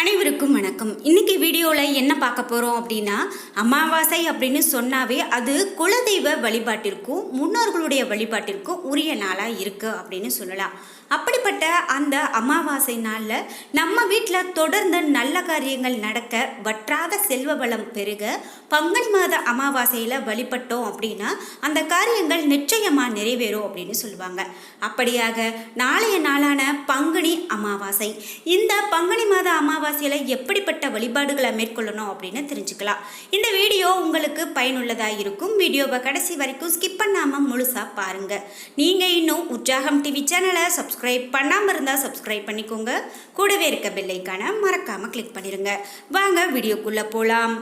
அனைவருக்கும் வணக்கம். இன்னைக்கு வீடியோவில் என்ன பார்க்க போகிறோம் அப்படின்னா அமாவாசை அப்படின்னு சொன்னாவே அது குலதெய்வ வழிபாட்டிற்கும் முன்னோர்களுடைய வழிபாட்டிற்கும் உரிய நாளாக இருக்குது அப்படின்னு சொல்லலாம். அப்படிப்பட்ட அந்த அமாவாசை நாளில் நம்ம வீட்டில் தொடர்ந்து நல்ல காரியங்கள் நடக்க வற்றாத செல்வ வளம் பெருக பங்குனி மாத அமாவாசையில் வழிபட்டோம் அப்படின்னா அந்த காரியங்கள் நிச்சயமாக நிறைவேறும் அப்படின்னு சொல்லுவாங்க. அப்படியாக நாளைய நாளான பங்குனி அமாவாசை. இந்த பங்குனி மாத அமாவாசை அமாவாசையில் எப்படிப்பட்ட வழிபாடுகளை மேற்கொள்ளணும் அப்படின்னு தெரிஞ்சுக்கலாம். இந்த வீடியோ உங்களுக்கு பயனுள்ளதாக இருக்கும். வீடியோவை கடைசி வரைக்கும் ஸ்கிப் பண்ணாமல் முழுசாக பாருங்கள் நீங்கள் இன்னும் உற்சாகம் டிவி சேனலை சப்ஸ்கிரைப் பண்ணாமல் இருந்தால் சப்ஸ்கிரைப் பண்ணிக்கோங்க. கூடவே இருக்க பெல்லைக்கான மறக்காமல் கிளிக் பண்ணிடுங்க வாங்க வீடியோக்குள்ளே போகலாம்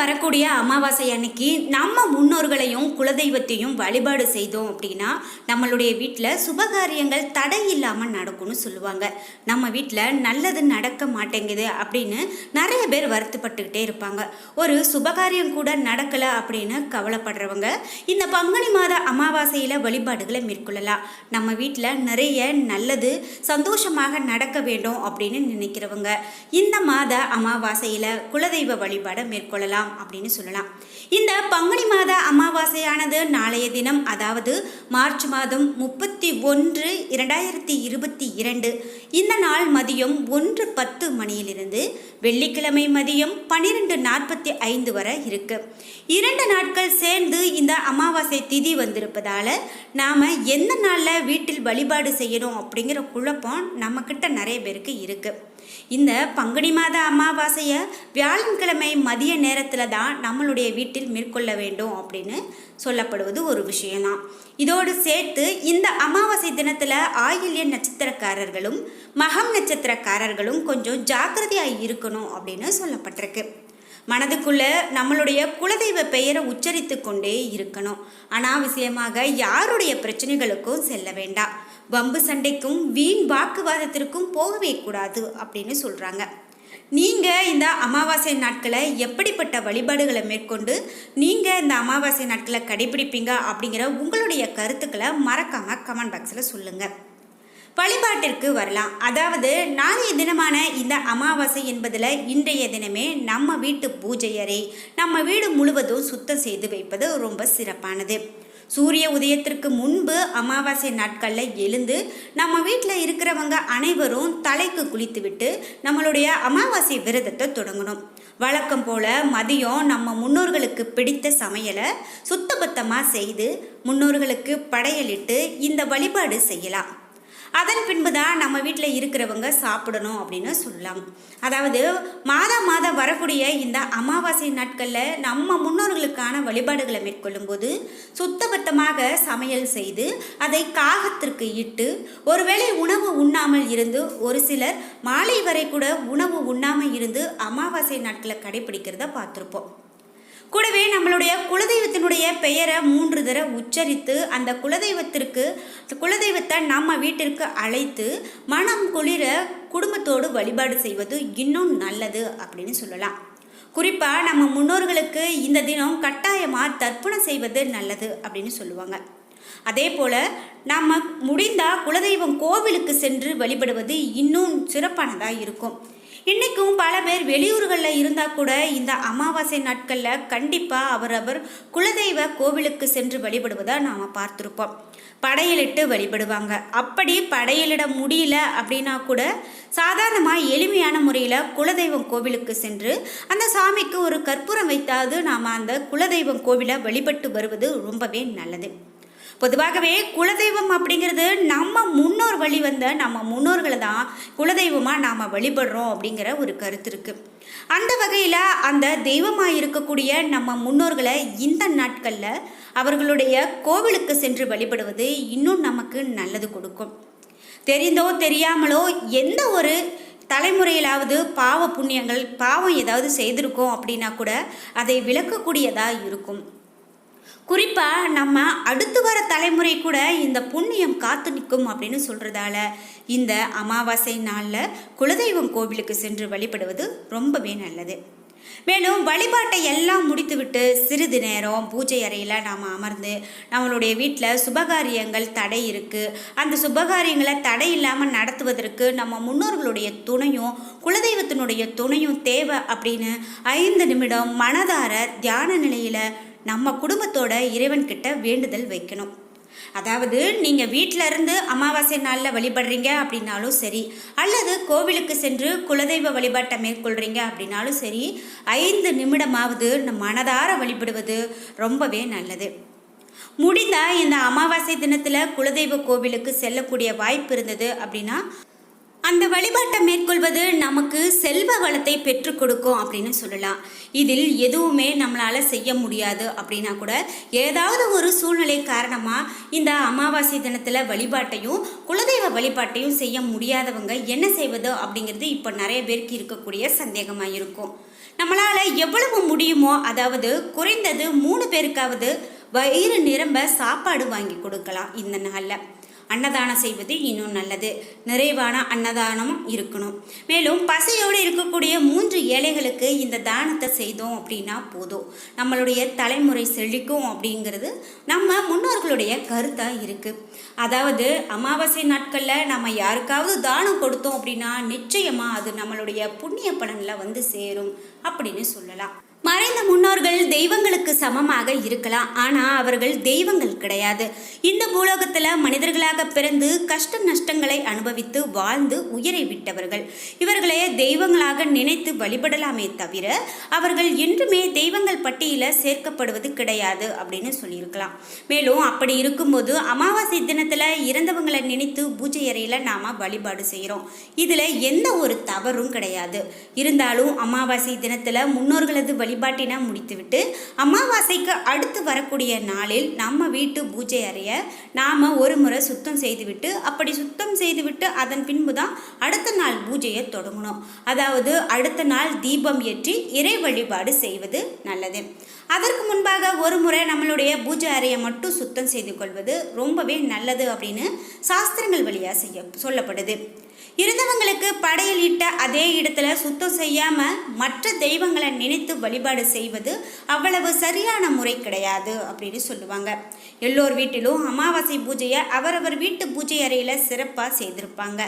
வரக்கூடிய அமாவாசை அன்னைக்கு நம்ம முன்னோர்களையும் குலதெய்வத்தையும் வழிபாடு செய்தோம் அப்படின்னா நம்மளுடைய வீட்டில் சுபகாரியங்கள் தடை இல்லாமல் நடக்கும்னு சொல்லுவாங்க. நம்ம வீட்டில் நல்லது நடக்க மாட்டேங்குது அப்படின்னு நிறைய பேர் வருத்தப்பட்டுக்கிட்டே இருப்பாங்க. ஒரு சுபகாரியம் கூட நடக்கலை அப்படின்னு கவலைப்படுறவங்க இந்த பங்குனி மாத அமாவாசையில் வழிபாடுகளை மேற்கொள்ளலாம். நம்ம வீட்டில் நிறைய நல்லது சந்தோஷமாக நடக்க வேண்டும் அப்படின்னு நினைக்கிறவங்க இந்த மாத அமாவாசையில் குலதெய்வ வழிபாடை மேற்கொள்ளலாம். மேற்கொள்ளலாம் அப்படின்னு சொல்லலாம். இந்த பங்குனி மாத அமாவாசையானது நாளைய தினம் அதாவது மார்ச் மாதம் முப்பத்தி ஒன்று இரண்டாயிரத்தி இருபத்தி இரண்டு. இந்த நாள் மதியம் ஒன்று பத்து மணியிலிருந்து வெள்ளிக்கிழமை மதியம் பன்னிரெண்டு நாற்பத்தி ஐந்து வரை இருக்கு. இரண்டு நாட்கள் சேர்ந்து இந்த அமாவாசை திதி வந்திருப்பதால் நாம் எந்த நாளில் வீட்டில் வழிபாடு செய்யணும் அப்படிங்கிற குழப்பம் நம்மக்கிட்ட நிறைய பேருக்கு இருக்குது இந்த பங்குனி மாத அமாவாசையை வியாழன்கிழமை மதிய நேரத்தில் தான் நம்மளுடைய வீட்டில் மேற்கொள்ள வேண்டும் அப்படின்னு சொல்லப்படுவது ஒரு விஷயம்தான். இதோடு சேர்த்து இந்த அமாவாசை தினத்தில் ஆயில்ய நட்சத்திரக்காரர்களும் மகம் நட்சத்திரக்காரர்களும் கொஞ்சம் ஜாக்கிரதையாக இருக்கணும் அப்படின்னு சொல்லப்பட்டிருக்கு. மனதுக்குள்ளே நம்மளுடைய குலதெய்வ பெயரை உச்சரித்து கொண்டே இருக்கணும். அனாவசியமாக யாருடைய பிரச்சனைகளுக்கும் செல்ல வேண்டாம். வம்பு சண்டைக்கும் வீண் வாக்குவாதத்திற்கும் போகவே கூடாது அப்படின்னு சொல்கிறாங்க நீங்கள் இந்த அமாவாசை நாட்களை எப்படிப்பட்ட வழிபாடுகளை மேற்கொண்டு நீங்கள் இந்த அமாவாசை நாட்களை கடைபிடிப்பீங்க அப்படிங்கிற உங்களுடைய கருத்துக்களை மறக்காமல் கமெண்ட் பாக்ஸில் சொல்லுங்கள் வழிபாட்டிற்கு வரலாம். அதாவது நாளைய தினமான இந்த அமாவாசை என்பதில் இன்றைய தினமே நம்ம வீட்டு பூஜை அறை நம்ம வீடு முழுவதும் சுத்தம் செய்து வைப்பது ரொம்ப சிறப்பானது. சூரிய உதயத்திற்கு முன்பு அமாவாசை நாட்களில் எழுந்து நம்ம வீட்டில் இருக்கிறவங்க அனைவரும் தலைக்கு குளித்துவிட்டு நம்மளுடைய அமாவாசை விரதத்தை தொடங்கணும். வழக்கம் போல் மதியம் நம்ம முன்னோர்களுக்கு பிடித்த சமையலை சுத்தபத்தமாக செய்து முன்னோர்களுக்கு படையலிட்டு இந்த வழிபாடு செய்யலாம். அதன் பின்பு தான் நம்ம வீட்டில் இருக்கிறவங்க சாப்பிடணும் அப்படின்னு சொல்லலாம். அதாவது மாதம் மாதம் வரக்கூடிய இந்த அமாவாசை நாட்களில் நம்ம முன்னோர்களுக்கான வழிபாடுகளை மேற்கொள்ளும் போது சுத்தபத்தமாக சமையல் செய்து அதை காகத்திற்கு இட்டு ஒருவேளை உணவு உண்ணாமல் இருந்து ஒரு சிலர் மாலை வரை கூட உணவு உண்ணாமல் இருந்து அமாவாசை நாட்களை கடைபிடிக்கிறத பார்த்துருப்போம். கூடவே நம்மளுடைய குலதெய்வத்தினுடைய பெயரை மூன்று தர உச்சரித்து அந்த குலதெய்வத்திற்கு குலதெய்வத்தை நம்ம வீட்டிற்கு அழைத்து மனம் குளிர குடும்பத்தோடு வழிபாடு செய்வது இன்னும் நல்லது அப்படின்னு சொல்லலாம். குறிப்பாக நம்ம முன்னோர்களுக்கு இந்த தினம் கட்டாயமாக தர்ப்பணம் செய்வது நல்லது அப்படின்னு சொல்லுவாங்க. அதே போல் நம்ம முடிந்தால் குலதெய்வம் கோவிலுக்கு சென்று வழிபடுவது இன்னும் சிறப்பானதாக இருக்கும். இன்றைக்கும் பல பேர் வெளியூர்களில் இருந்தால் கூட இந்த அமாவாசை நாட்களில் கண்டிப்பாக அவரவர் குலதெய்வ கோவிலுக்கு சென்று வழிபடுவதை நாம் பார்த்துருப்போம். படையலிட்டு வழிபடுவாங்க. அப்படி படையலிட முடியல அப்படின்னா கூட சாதாரணமாக எளிமையான முறையில் குலதெய்வம் கோவிலுக்கு சென்று அந்த சாமிக்கு ஒரு கற்பூரம் வைத்தாவது நாம் அந்த குலதெய்வம் கோவிலை வழிபட்டு வருவது ரொம்பவே நல்லது. பொதுவாகவே குலதெய்வம் அப்படிங்கிறது நம்ம முன்னோர் வழி வந்த நம்ம முன்னோர்களை தான் குலதெய்வமாக நாம் வழிபடுறோம் அப்படிங்கிற ஒரு கருத்து இருக்குது அந்த வகையில் அந்த தெய்வமாக இருக்கக்கூடிய நம்ம முன்னோர்களை இந்த நாட்களில் அவர்களுடைய கோவிலுக்கு சென்று வழிபடுவது இன்னும் நமக்கு நல்லது கொடுக்கும். தெரிந்தோ தெரியாமலோ எந்த ஒரு தலைமுறையிலாவது பாவ புண்ணியங்கள் பாவம் ஏதாவது செய்திருக்கோம் அப்படின்னா கூட அதை விளக்கக்கூடியதாக இருக்கும். குறிப்பாக நம்ம அடுத்து வர தலைமுறை கூட இந்த புண்ணியம் காத்து நிற்கும் அப்படின்னு சொல்கிறதால இந்த அமாவாசை நாளில் குலதெய்வம் கோவிலுக்கு சென்று வழிபடுவது ரொம்பவே நல்லது. மேலும் வழிபாட்டை எல்லாம் முடித்துவிட்டு சிறிது நேரம் பூஜை அறையில் நாம் அமர்ந்து நம்மளுடைய வீட்டில் சுபகாரியங்கள் தடை இருக்குது அந்த சுபகாரியங்களை தடை இல்லாமல் நடத்துவதற்கு நம்ம முன்னோர்களுடைய துணையும் குலதெய்வத்தினுடைய துணையும் தேவை அப்படின்னு ஐந்து நிமிடம் மனதார தியான நிலையில் நம்ம குடும்பத்தோட இறைவன்கிட்ட வேண்டுதல் வைக்கணும். அதாவது நீங்கள் வீட்டில் இருந்து அமாவாசை நாளில் வழிபடுறீங்க அப்படின்னாலும் சரி அல்லது கோவிலுக்கு சென்று குலதெய்வ வழிபாட்டை மேற்கொள்கிறீங்க அப்படின்னாலும் சரி ஐந்து நிமிடமாவது நம் மனதார வழிபடுவது ரொம்பவே நல்லது. முடிந்தா இந்த அமாவாசை தினத்தில் குலதெய்வ கோவிலுக்கு செல்லக்கூடிய வாய்ப்பு இருந்தது அப்படின்னா அந்த வழிபாட்டை மேற்கொள்வது நமக்கு செல்வ வளத்தை பெற்றுக் கொடுக்கும் அப்படின்னு சொல்லலாம். இதில் எதுவுமே நம்மளால் செய்ய முடியாது அப்படின்னா கூட ஏதாவது ஒரு சூழ்நிலை காரணமாக இந்த அமாவாசை தினத்தில் வழிபாட்டையும் குலதெய்வ வழிபாட்டையும் செய்ய முடியாதவங்க என்ன செய்வது அப்படிங்கிறது இப்போ நிறைய பேருக்கு இருக்கக்கூடிய சந்தேகமாக இருக்கும். நம்மளால் எவ்வளவு முடியுமோ அதாவது குறைந்தது மூணு பேருக்காவது வயிறு நிரம்ப சாப்பாடு வாங்கி கொடுக்கலாம் இந்த நாளில். அன்னதானம் செய்வது இன்னும் நல்லது. நிறைவான அன்னதானமும் இருக்கணும். மேலும் பசியோடு இருக்கக்கூடிய மூன்று ஏழைகளுக்கு இந்த தானத்தை செய்தோம் அப்படின்னா போதும். நம்மளுடைய தலைமுறை செழிக்கும் அப்படிங்கிறது நம்ம முன்னோர்களுடைய கருத்தாக இருக்குது அதாவது அமாவாசை நாட்களில் நம்ம யாருக்காவது தானம் கொடுத்தோம் அப்படின்னா நிச்சயமாக அது நம்மளுடைய புண்ணிய பலனில் வந்து சேரும் அப்படின்னு சொல்லலாம். மறைந்த முன்னோர்கள் தெய்வங்களுக்கு சமமாக இருக்கலாம் ஆனால் அவர்கள் தெய்வங்கள் கிடையாது. இந்த பூலோகத்தில் மனிதர்களாக பிறந்து கஷ்ட நஷ்டங்களை அனுபவித்து வாழ்ந்து உயிரை விட்டவர்கள். இவர்களை தெய்வங்களாக நினைத்து வழிபடலாமே தவிர அவர்கள் என்றுமே தெய்வங்கள் பட்டியலில் சேர்க்கப்படுவது கிடையாது அப்படின்னு சொல்லியிருக்கலாம். மேலும் அப்படி இருக்கும்போது அமாவாசை தினத்தில் இறந்தவங்களை நினைத்து பூஜை அறையில் நாம் வழிபாடு செய்கிறோம் இதில் எந்த ஒரு தவறும் கிடையாது. இருந்தாலும் அமாவாசை தினத்தில் முன்னோர்களது வழி வழிபாட்டினை முடித்துவிட்டு அமாவாசைக்கு அடுத்து வரக்கூடிய நாளில் நம்ம வீட்டு பூஜை அறைய நாம் ஒரு முறை சுத்தம் செய்துவிட்டு அப்படி சுத்தம் செய்துவிட்டு அதன் பின்பு தான் அடுத்த நாள் பூஜையை தொடங்கணும். அதாவது அடுத்த நாள் தீபம் ஏற்றி இறை வழிபாடு செய்வது நல்லது. அதற்கு முன்பாக ஒரு முறை நம்மளுடைய பூஜை அறையை மட்டும் சுத்தம் செய்து கொள்வது ரொம்பவே நல்லது அப்படின்னு சாஸ்திரங்கள் வழியாக செய்ய சொல்லப்படுது. இருந்தவங்களுக்கு படையில் இட்ட அதே இடத்துல சுத்தம் செய்யாமல் மற்ற தெய்வங்களை நினைத்து வழிபாடு செய்வது அவ்வளவு சரியான முறை கிடையாது அப்படின்னு சொல்லுவாங்க. எல்லோர் வீட்டிலும் அமாவாசை பூஜையை அவரவர் வீட்டு பூஜை அறையில் சிறப்பாக செய்திருப்பாங்க.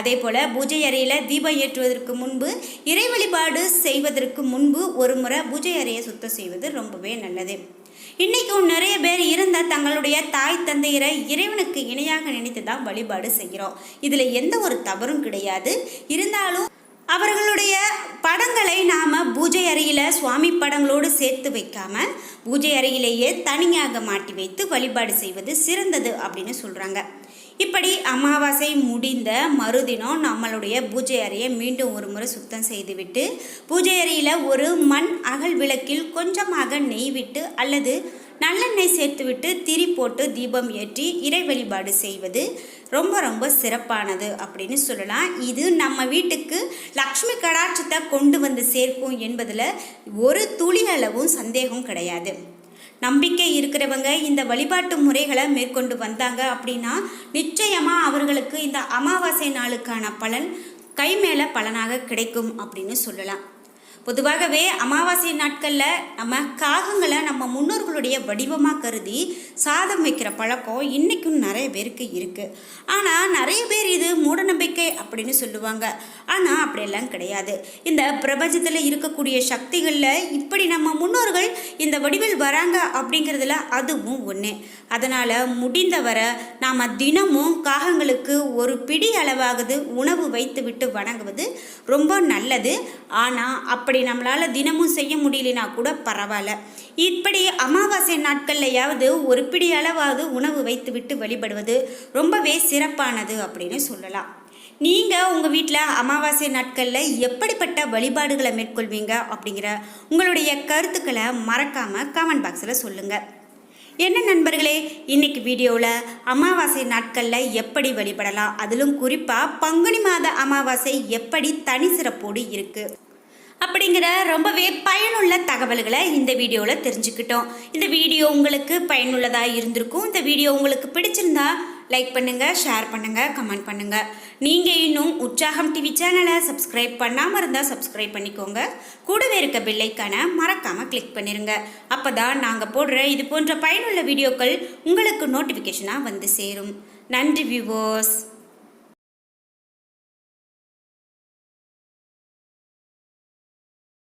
அதே போல் பூஜை அறையில் தீபம் ஏற்றுவதற்கு முன்பு இறை வழிபாடு செய்வதற்கு முன்பு ஒரு முறை பூஜை அறையை சுத்தம் செய்வது ரொம்ப ரொம்பவே நல்லது. இன்னைக்கும் நிறைய பேர் இருந்த தங்களுடைய தாய் தந்தையரை இறைவனுக்கு இணையாக நினைத்து தான் வழிபாடு செய்கிறோம். இதில் எந்த ஒரு தவறும் கிடையாது. இருந்தாலும் அவர்களுடைய படங்களை நாம் பூஜை அறையில் சுவாமி படங்களோடு சேர்த்து வைக்காம பூஜை அறையிலேயே தனியாக மாட்டி வைத்து வழிபாடு செய்வது சிறந்தது அப்படின்னு சொல்கிறாங்க இப்படி அமாவாசை முடிந்த மறுதினம் நம்மளுடைய பூஜை அறையை மீண்டும் ஒரு முறை சுத்தம் செய்துவிட்டு பூஜை அறையில் ஒரு மண் அகல் விளக்கில் கொஞ்சமாக நெய் விட்டு அல்லது நல்லெண்ணெய் சேர்த்துவிட்டு திரி போட்டு தீபம் ஏற்றி இறை வழிபாடு செய்வது ரொம்ப ரொம்ப சிறப்பானது அப்படின்னு சொல்லலாம். இது நம்ம வீட்டுக்கு லக்ஷ்மி கடாட்சத்தை கொண்டு வந்து சேர்க்கும் என்பதில் ஒரு துளி அளவும் சந்தேகம் கிடையாது. நம்பிக்கை இருக்கிறவங்க இந்த வழிபாட்டு முறைகளை மேற்கொண்டு வந்தாங்க அப்படின்னா நிச்சயமாக அவர்களுக்கு இந்த அமாவாசை நாளுக்கான பலன் கை மேலே பலனாக கிடைக்கும் அப்படின்னு சொல்லலாம். பொதுவாகவே அமாவாசை நாட்களில் நம்ம காகங்களை நம்ம முன்னோர்களுடைய வடிவமாக கருதி சாதம் வைக்கிற பழக்கம் இன்றைக்கும் நிறைய பேருக்கு இருக்குது ஆனால் நிறைய பேர் இது மூடநம்பிக்கை அப்படின்னு சொல்லுவாங்க. ஆனால் அப்படியெல்லாம் கிடையாது. இந்த பிரபஞ்சத்தில் இருக்கக்கூடிய சக்திகளில் இப்படி நம்ம முன்னோர்கள் இந்த வடிவில் வராங்க அப்படிங்கிறதுல அதுவும் ஒன்று அதனால் முடிந்தவரை நாம் தினமும் காகங்களுக்கு ஒரு பிடி அளவாகுது உணவு வைத்துவிட்டு வணங்குவது ரொம்ப நல்லது. ஆனால் அப்படி நம்மளால் தினமும் செய்ய முடியலனா கூட பரவாயில்ல. இப்படி அமாவாசை நாட்கள்லையாவது ஒரு பிடி அளவாவது உணவு வைத்துவிட்டு வழிபடுவது ரொம்பவே சிறப்பானது அப்படின்னு சொல்லலாம். நீங்கள் உங்கள் வீட்டில் அமாவாசை நாட்களில் எப்படிப்பட்ட வழிபாடுகளை மேற்கொள்வீங்க அப்படிங்கிற உங்களுடைய கருத்துக்களை மறக்காமல் கமெண்ட் பாக்ஸில் சொல்லுங்கள் என்ன நண்பர்களே இன்னைக்கு வீடியோவில் அமாவாசை நாட்களில் எப்படி வழிபடலாம்? அதிலும் குறிப்பாக பங்குனி மாத அமாவாசை எப்படி தனி சிறப்போடு இருக்குது அப்படிங்கிற ரொம்பவே பயனுள்ள தகவல்களை இந்த வீடியோவில் தெரிஞ்சுக்கிட்டோம். இந்த வீடியோ உங்களுக்கு பயனுள்ளதாக இருந்திருக்கும். இந்த வீடியோ உங்களுக்கு பிடிச்சிருந்தா லைக் பண்ணுங்கள் ஷேர் பண்ணுங்கள் கமெண்ட் பண்ணுங்கள் நீங்கள் இன்னும் உற்சாகம் டிவி சேனலை சப்ஸ்கிரைப் பண்ணாமல் இருந்தால் சப்ஸ்கிரைப் பண்ணிக்கோங்க. கூடவே இருக்க பில்லைக்கான மறக்காமல் கிளிக் பண்ணிடுங்க அப்போ தான் நாங்கள் போடுற இது போன்ற பயனுள்ள வீடியோக்கள் உங்களுக்கு நோட்டிஃபிகேஷனாக வந்து சேரும். நன்றி வியூவர்ஸ்